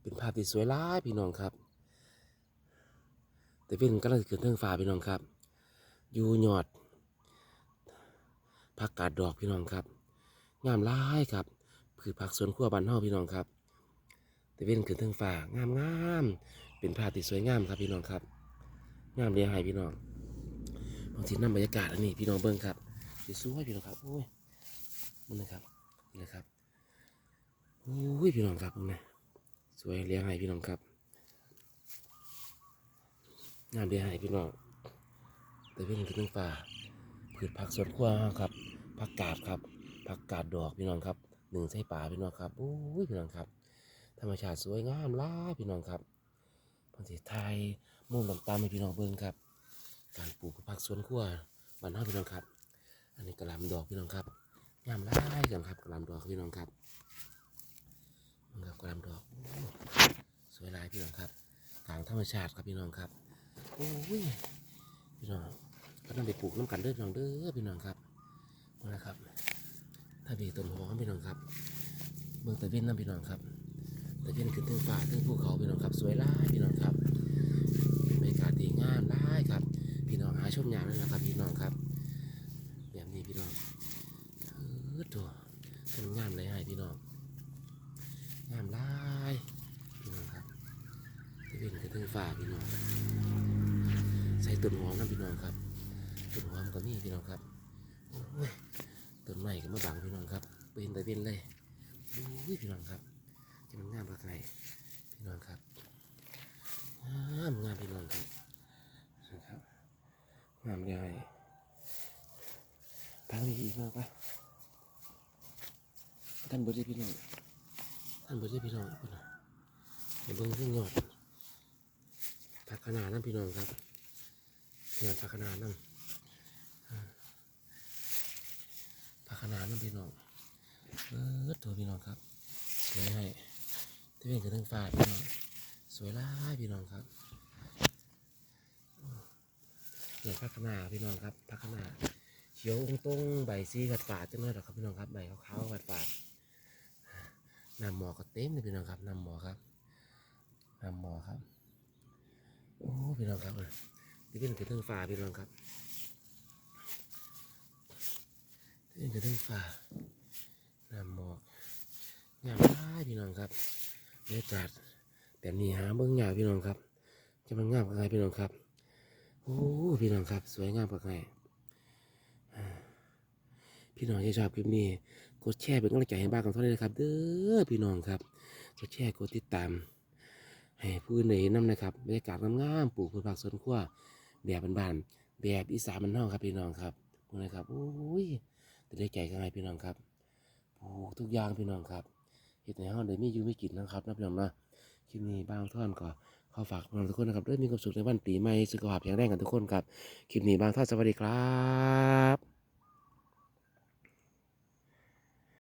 เป็นภาพที่สวยหลายพี่น้องครับ แต่เป็นกำลังเกิดเทิงฟ้าพี่น้องครับ อยู่ยอดผักกาดดอกพี่น้องครับ งามหลายครับพืชผักสวนครัวบ้านเฮาพี่น้องครับ แต่เป็นขึ้นเทิงฟ้างามงามเป็นภาพที่สวยงามครับพี่น้องครับงามเรียงให้พี่น้องบางทีนำบรรยากาศอันนี้พี่น้องเบิ่งครับสีสวยพี่น้องครับโอ้ยมันนะครับนี่นะครับโอ้ยพี่น้องครับนี้ สวยเรียงให้พี่น้องครับงามเรียงให้พี่น้องแต่เป็นขึ้นเทิงฟ้าพืชผักสวนครัวครับผักกาดครับผักกาดดอกพี่น้องครับหนึ่งใส่ป่าพี่น้องครับโอ้ยพี่น้องครับ ธรรมชาติสวยงามหลาพี่น้องครับบางทีไทยมุ่งต่ำๆให้พี่น้องเบิ่งครับ การปลูกผักสวนครัวบ้านเฮาพี่น้องครับ อันนี้กระหลำดอกพี่น้องครับงามหลายกันครับกระหลำดอกพี่น้องครับนี่ครับกระหลำดอกโอ้สวยหลาย พี่น้องครับกลางธรรมชาติครับพี่น้องครับโอ้ยพี่น้องก็ต้องไปปลูกน้ำกันเด้อพี่น้องเด้อพี่น้องครับนี่นะครับถ้ามีต้นหอมพี่น้องครับ เมืองตะเวนน้ำพี่น้องครับต่เป็นขึ้นถึงฝ่าถึงภูเขาพี่น้องครับ สวยหลายพี่น้องครับบรรยากาศดีงามหลายครับ พี่น้องหาชมยามเลยนะครับพี่น้องครับแบบนี้พี่น้องเออตัวเป็นงามเลยให้พี่น้องงามหลายพี่น้องครับแต่ เป็นขึ้นถึงฝ่าพี่น้องใส่ต้นหอมนะพี่น้องครับต้นหอมก็มีพี่น้องครับต้นไม้ก็มาบังพี่น้องครับเป็นแต่เป็นเลยโอ้ยพี่น้องครับจะมันงามปากไงพี่น้องครับงามงามพี่น้องครับนะครับงามใหญ่ทางนี้อีกมากปะท่านบุริพี่น้องท่านบุริพี่น้องพี่น้องเห็นเบิ้งขึ้นยอด นาดนั่นพี่น้องครับยอดพักขนาดนั่นอ่าพักขนาดนั่นพี่น้องเออตัวพี่น้องครับสวยให้ที่เป็นกระทั่งฟ้าพี่น้องสวยหลายพี่น้องครับเดี๋ยวพักขนาดพี่น้องครับพักขนาดเขียวองตรงใบสีกัดฝาดจังเลยหรอครับพี่น้องครับใบขาวๆกัดฝาดนำหมอก็เต็มเลยพี่น้องครับนำหมอครับนำหมอครับ โอ้พี่น้องครับที่เป็นกระทั่งฟ้าพี่น้องครับเป็นกระทั่งฟ้าน้ำหมอกงามหลายพี่น้องครับบรรยากาศแบบนี้หาเบื้องยากพี่น้องครับ จะมันงามกับไงพี่น้องครับโอ้พี่น้องครับ สวยงามกับไงพี่น้องที่ชอบคลิปนี้กดแชร์เป็นกำลังใจให้บ้านของท่านเลยนะครับ เด้อพี่น้องครับ กดแชร์กดติดตาม ให้ผู้อื่นได้เห็นน้ำนะครับบรรยากาศงามๆปลูกพืชผักสวนครัวแบบบ้านๆแบบอีสานมันเฮาครับพี่น้องครับพวกนะครับโอ้ยแต่ได้ใจกันไงพี่น้องครับปลูกทุกอย่างพี่น้องครับเห็ดในห้องได้มีอยู่ไม่กินนะครับนะพี่น้องนะคลิปนี้บ้างท่อนก็ขอฝากน้องทุกคนนะครับด้วยมีความสุขในวันปีใหม่สุขภาพแข็งแรงกันทุกคนครับคลิปนี้บางท่อนสวัสดีครับ